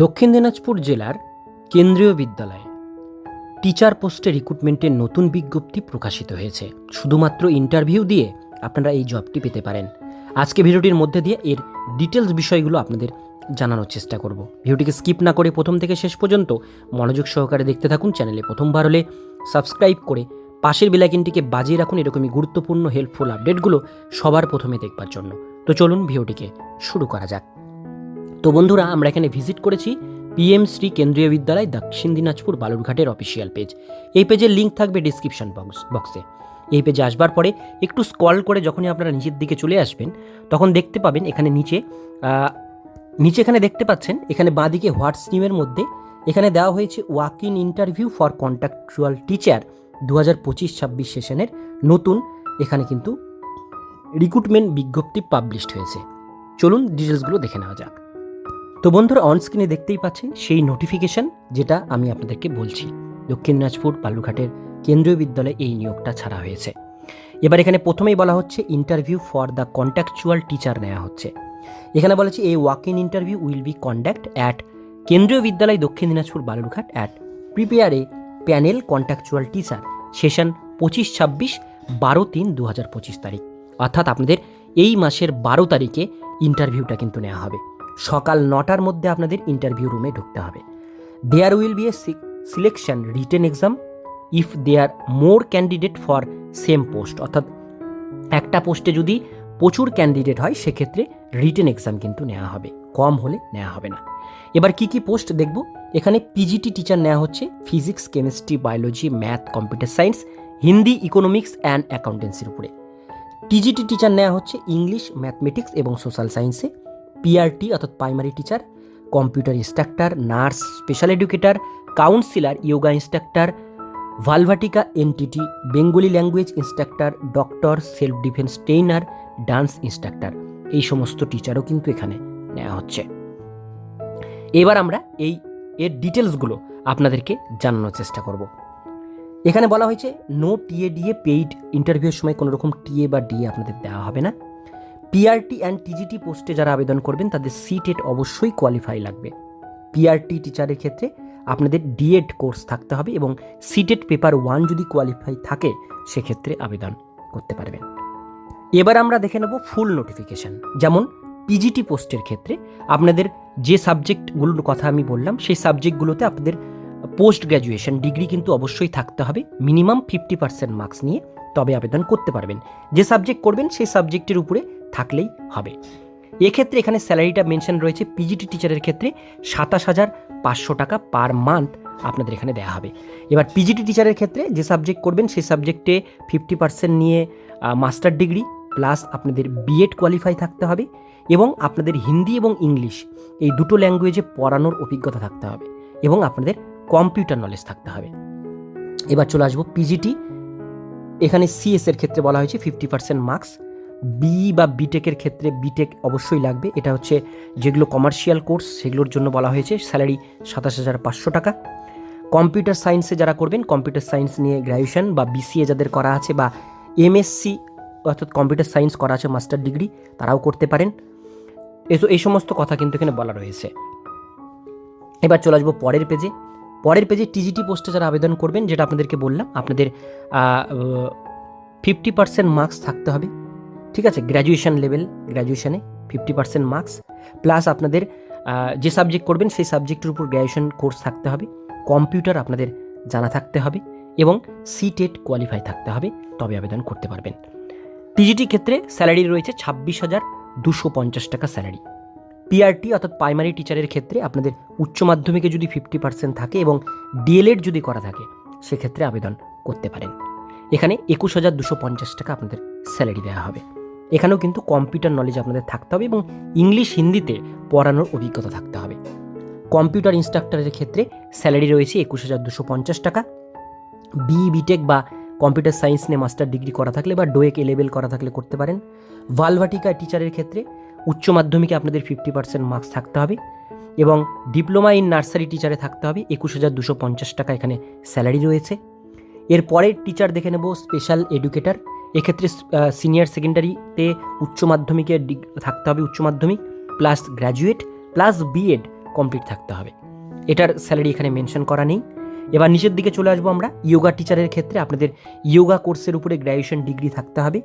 দক্ষিণ দিনাজপুর জেলার কেন্দ্রীয় বিদ্যালয়ে টিচার পোস্টে রিক্রুটমেন্টের নতুন বিজ্ঞপ্তি প্রকাশিত হয়েছে। শুধুমাত্র ইন্টারভিউ দিয়ে আপনারা এই জবটি পেতে পারেন। আজকে ভিডিওটির মধ্যে দিয়ে এর ডিটেলস বিষয়গুলো আপনাদের জানানোর চেষ্টা করব। ভিডিওটিকে স্কিপ না করে প্রথম থেকে শেষ পর্যন্ত মনোযোগ সহকারে দেখতে থাকুন চ্যানেলে প্রথমবার হলে সাবস্ক্রাইব করে পাশের বেলাইকিনটিকে বাজিয়ে রাখুন এরকমই গুরুত্বপূর্ণ হেল্পফুল আপডেটগুলো সবার প্রথমে দেখবার জন্য। তো চলুন ভিডিওটিকে শুরু করা যাক। তো বন্ধুরা, আমরা এখানে ভিজিট করেছি পিএম শ্রী কেন্দ্রীয় বিদ্যালয় দক্ষিণ দিনাজপুর বালুরঘাটের অফিসিয়াল পেজ এই পেজের লিঙ্ক থাকবে ডিসক্রিপশন বক্স বক্সে এই পেজে আসবার পরে একটু স্ক্রল করে যখনই আপনারা নিচের দিকে চলে আসবেন, তখন দেখতে পাবেন এখানে নিচে নিচে এখানে দেখতে পাচ্ছেন, এখানে বাঁদিকে নিউমের মধ্যে এখানে দেওয়া হয়েছে walk in interview for contractual teacher দু হাজার পঁচিশ ছাব্বিশ সেশনের নতুন, এখানে কিন্তু রিক্রুটমেন্ট বিজ্ঞপ্তি পাবলিশড হয়েছে। চলুন ডিটেলসগুলো দেখে নেওয়া যাক। তো বন্ধুরা অন স্ক্রিনে দেখতেই পাচ্ছেন সেই নোটিফিকেশন যেটা আমি আপনাদেরকে বলছি। দক্ষিণ দিনাজপুর বালুরঘাটের কেন্দ্রীয় বিদ্যালয়ে এই নিয়োগটা ছাড়া হয়েছে। এবার এখানে প্রথমেই বলা হচ্ছে interview for the contractual teacher নেওয়া হচ্ছে। এখানে বলা হচ্ছে এই walk in interview will be conduct at Kendriya Vidyalaya Dakshin Dinajpur Balurghat at prepare panel contractual teacher session পঁচিশ ছাব্বিশ বারো তিন দু হাজার পঁচিশ তারিখ। অর্থাৎ আপনাদের এই মাসের বারো তারিখে ইন্টারভিউটা কিন্তু নেওয়া হবে। সকাল নটার মধ্যে আপনাদের ইন্টারভিউ রুমে ঢুকতে হবে। There will be a selection written exam if there more candidate for same post অর্থাৎ একটা পোস্টে যদি প্রচুর ক্যান্ডিডেট হয়, সেক্ষেত্রে রিটেন এক্সাম কিন্তু নেওয়া হবে। কম হলে নেওয়া হবে না। এবার কি কি পোস্ট দেখব? এখানে পিজিটি টিচার নেওয়া হচ্ছে physics chemistry biology math computer science Hindi economics and অ্যাকাউন্টেন্সির উপরে। টিজিটি টিচার নেওয়া হচ্ছে ইংলিশ ম্যাথমেটিক্স এবং সোশ্যাল সায়েন্সে পিআরটি, অর্থাৎ primary teacher computer instructor nurse special educator counsellor yoga instructor Balvatika NTT Bengali language instructor doctor self defence trainer dance instructor এই সমস্ত টিচারও কিন্তু এখানে নেওয়া হচ্ছে। এবার আমরা এই এর ডিটেলসগুলো আপনাদেরকে জানানোর চেষ্টা করব। এখানে বলা হয়েছে নো টিএ ডিএ পেইড ইন্টারভিউর সময় কোনো রকম টিএ বা ডিএ আপনাদের দেওয়া হবে না। পিআরটি অ্যান্ড টিজিটি পোস্টে যারা আবেদন করবেন, তাদের সিটেট অবশ্যই কোয়ালিফাই লাগবে। পিআরটি টিচারের ক্ষেত্রে আপনাদের ডিএড কোর্স থাকতে হবে এবং সিটেট পেপার ওয়ান যদি কোয়ালিফাই থাকে, সেক্ষেত্রে আবেদন করতে পারবেন। এবার আমরা দেখে নেব ফুল নোটিফিকেশান যেমন পিজিটি পোস্টের ক্ষেত্রে আপনাদের যে সাবজেক্টগুলোর কথা আমি বললাম, সেই সাবজেক্টগুলোতে আপনাদের পোস্ট গ্র্যাজুয়েশন ডিগ্রি কিন্তু অবশ্যই থাকতে হবে মিনিমাম ফিফটি পার্সেন্ট মার্কস নিয়ে তবে আবেদন করতে পারবেন। যে সাবজেক্ট করবেন, সেই সাবজেক্টের উপরে থাকলেই হবে। এক্ষেত্রে এখানে স্যালারিটা মেনশন রয়েছে পিজিটি টিচারের ক্ষেত্রে সাতাশ হাজার পাঁচশো টাকা পার মান্থ আপনাদের এখানে দেওয়া হবে। এবার পিজিটি টিচারের ক্ষেত্রে যে সাবজেক্ট করবেন সেই সাবজেক্টে ফিফটি পার্সেন্ট নিয়ে মাস্টার ডিগ্রি প্লাস আপনাদের বিএড কোয়ালিফাই থাকতে হবে এবং আপনাদের হিন্দি এবং ইংলিশ এই দুটো ল্যাঙ্গুয়েজে পড়ানোর অভিজ্ঞতা থাকতে হবে এবং আপনাদের কম্পিউটার নলেজ থাকতে হবে। এবার চলে আসব পিজিটি এখানে সিএস এর ক্ষেত্রে বলা হয়েছে ফিফটি পার্সেন্ট মার্কস বি বা বিটেকের ক্ষেত্রে বিটেক অবশ্যই লাগবে। এটা হচ্ছে যেগুলো কমার্শিয়াল কোর্স সেগুলোর জন্য বলা হয়েছে। স্যালারি সাতাশ হাজার পাঁচশো টাকা। কম্পিউটার সায়েন্সে যারা করবেন কম্পিউটার সায়েন্স নিয়ে গ্র্যাজুয়েশন বা বিসিএ যাদের করা আছে বা এমএসসি অর্থাৎ কম্পিউটার সায়েন্স করা আছে মাস্টার ডিগ্রি তারাও করতে পারেন। এসো এই সমস্ত কথা কিন্তু এখানে বলা রয়েছে। এবার চলে আসব পরের পেজে পরের পেজে টিজিটি পোস্টে যারা আবেদন করবেন, যেটা আপনাদেরকে বললাম, আপনাদের ফিফটি পার্সেন্ট মার্কস থাকতে হবে। ঠিক আছে গ্র্যাজুয়েশন লেভেল গ্র্যাজুয়েশনে ফিফটি পার্সেন্ট মার্কস প্লাস আপনাদের যে সাবজেক্ট করবেন সেই সাবজেক্টের উপর গ্র্যাজুয়েশন কোর্স থাকতে হবে কম্পিউটার আপনাদের জানা থাকতে হবে এবং সি টেট কোয়ালিফাই থাকতে হবে, তবে আবেদন করতে পারবেন। টিজিটি ক্ষেত্রে স্যালারি রয়েছে ছাব্বিশ হাজার দুশো পঞ্চাশ টাকা স্যালারি পিআরটি অর্থাৎ প্রাইমারি টিচারের ক্ষেত্রে আপনাদের উচ্চ মাধ্যমিকে যদি ফিফটি পার্সেন্ট থাকে এবং ডিএলএড যদি করা থাকে, সেক্ষেত্রে আবেদন করতে পারেন। এখানে একুশ হাজার দুশো পঞ্চাশ টাকা আপনাদের স্যালারি দেওয়া হবে। এখানেও কিন্তু কম্পিউটার নলেজ আপনাদের থাকতে হবে এবং ইংলিশ হিন্দিতে পড়ানোর অভিজ্ঞতা থাকতে হবে। কম্পিউটার ইনস্ট্রাক্টরের ক্ষেত্রে স্যালারি রয়েছে একুশ হাজার দুশো পঞ্চাশ টাকা। বি বিটেক বা কম্পিউটার সায়েন্স নিয়ে মাস্টার ডিগ্রি করা থাকলে বা ডোয়েক লেভেল করা থাকলে করতে পারেন। ভালভাটিকা টিচারের ক্ষেত্রে উচ্চ মাধ্যমিকে আপনাদের ফিফটি পার্সেন্ট মার্কস থাকতে হবে এবং ডিপ্লোমা ইন নার্সারি টিচারে থাকতে হবে একুশ হাজার দুশো পঞ্চাশ টাকা এখানে স্যালারি রয়েছে। এর পরের টিচার দেখে নেব স্পেশাল এডুকেটর এক্ষেত্রে সিনিয়র সেকেন্ডারিতে উচ্চ মাধ্যমিকে ডিগ- থাকতে হবে উচ্চ মাধ্যমিক plus graduate plus BEd complete থাকতে হবে। এটার স্যালারি এখানে মেনশন করা নেই। এবার নিচের দিকে চলে আসব আমরা। ইয়োগা টিচারের ক্ষেত্রে আপনাদের ইয়োগা কোর্সের উপরে গ্র্যাজুয়েশন ডিগ্রি থাকতে হবে।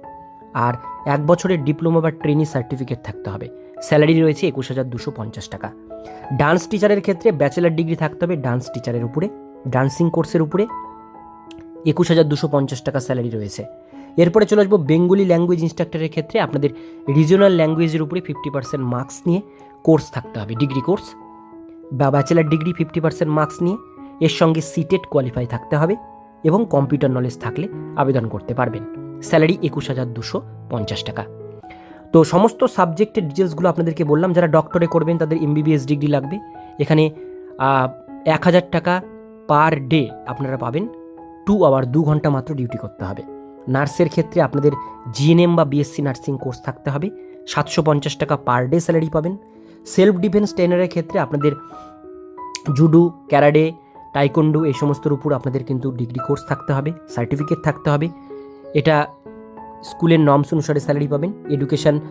আর এক বছরের ডিপ্লোমা বা ট্রেনিং সার্টিফিকেট থাকতে হবে। স্যালারি রয়েছে একুশ হাজার দুশো পঞ্চাশ টাকা। ডান্স টিচারের ক্ষেত্রে ব্যাচেলার ডিগ্রি থাকতে হবে ডান্স টিচারের উপরে। ডান্সিং কোর্সের উপরে একুশ হাজার দুশো পঞ্চাশ টাকা স্যালারি রয়েছে। এরপরে চলে আসব বেঙ্গলি ল্যাঙ্গুয়েজ ইনস্ট্রাক্টরের ক্ষেত্রে। আপনাদের রিজনাল ল্যাঙ্গুয়েজের উপরে ফিফটি পার্সেন্ট মার্কস নিয়ে কোর্স থাকতে হবে ডিগ্রি কোর্স বা bachelor degree fifty percent marks নিয়ে এর সঙ্গে সিটেড কোয়ালিফাই থাকতে হবে এবং কম্পিউটার নলেজ থাকলে আবেদন করতে পারবেন। স্যালারি একুশ হাজার দুশো পঞ্চাশ টাকা। তো সমস্ত সাবজেক্টের ডিটেলসগুলো আপনাদেরকে বললাম, যারা ডক্টরে করবেন তাদের এমবিবিএস ডিগ্রি লাগবে। এখানে এক হাজার টাকা পার ডে আপনারা পাবেন টু আওয়ার দু ঘণ্টা মাত্র ডিউটি করতে হবে। নার্সের ক্ষেত্রে আপনাদের জিএনএম বা বিএসসি নার্সিং কোর্স থাকতে হবে। সাতশো পঞ্চাশ টাকা পার ডে স্যালারি পাবেন। সেলফ ডিফেন্স ট্রেনারের ক্ষেত্রে আপনাদের জুডু ক্যারাডে টাইকন্ডু এই সমস্তর উপর আপনাদের কিন্তু ডিগ্রি কোর্স থাকতে হবে, সার্টিফিকেট থাকতে হবে। এটা স্কুলের নর্মস অনুসারে স্যালারি পাবেন। এডুকেশনাল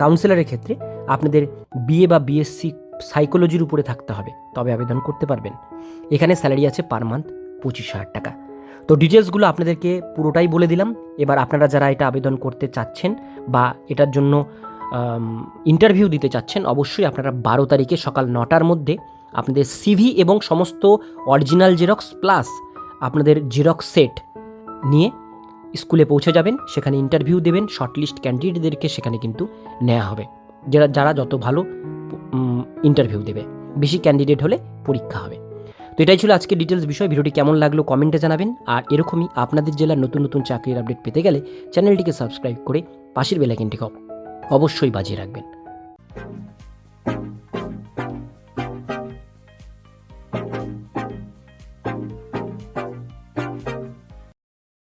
কাউন্সিলরের ক্ষেত্রে আপনাদের বিএ বা বিএসসি সাইকোলজির উপরে থাকতে হবে। তবে আবেদন করতে পারবেন। এখানে স্যালারি আছে পার মান্থ পঁচিশ হাজার টাকা। তো ডিটেলসগুলো আপনাদেরকে পুরোটাই বলে দিলাম। এবার আপনারা যারা এটা আবেদন করতে চাচ্ছেন বা এটার জন্য ইন্টারভিউ দিতে চাচ্ছেন, অবশ্যই আপনারা বারো তারিখে সকাল নটার মধ্যে আপনাদের সিভি এবং সমস্ত অরিজিনাল জেরক্স প্লাস আপনাদের জেরক্স সেট নিয়ে স্কুলে পৌঁছে যাবেন। সেখানে ইন্টারভিউ দেবেন শর্টলিস্ট ক্যান্ডিডেটদেরকে সেখানে কিন্তু নেওয়া হবে। যারা যারা যত ভালো ইন্টারভিউ দেবে, বেশি ক্যান্ডিডেট হলে পরীক্ষা হবে। তো এটাই ছিল আজকে ডিটেলস বিষয়। ভিডিওটি কেমন লাগল কমেন্টে জানাবেন। আর এরকমই আপনাদের জেলার নতুন নতুন চাকরির আপডেট পেতে গেলে চ্যানেলটিকে সাবস্ক্রাইব করে পাশের বেলাইকেনটিকে অবশ্যই বাজিয়ে রাখবেন।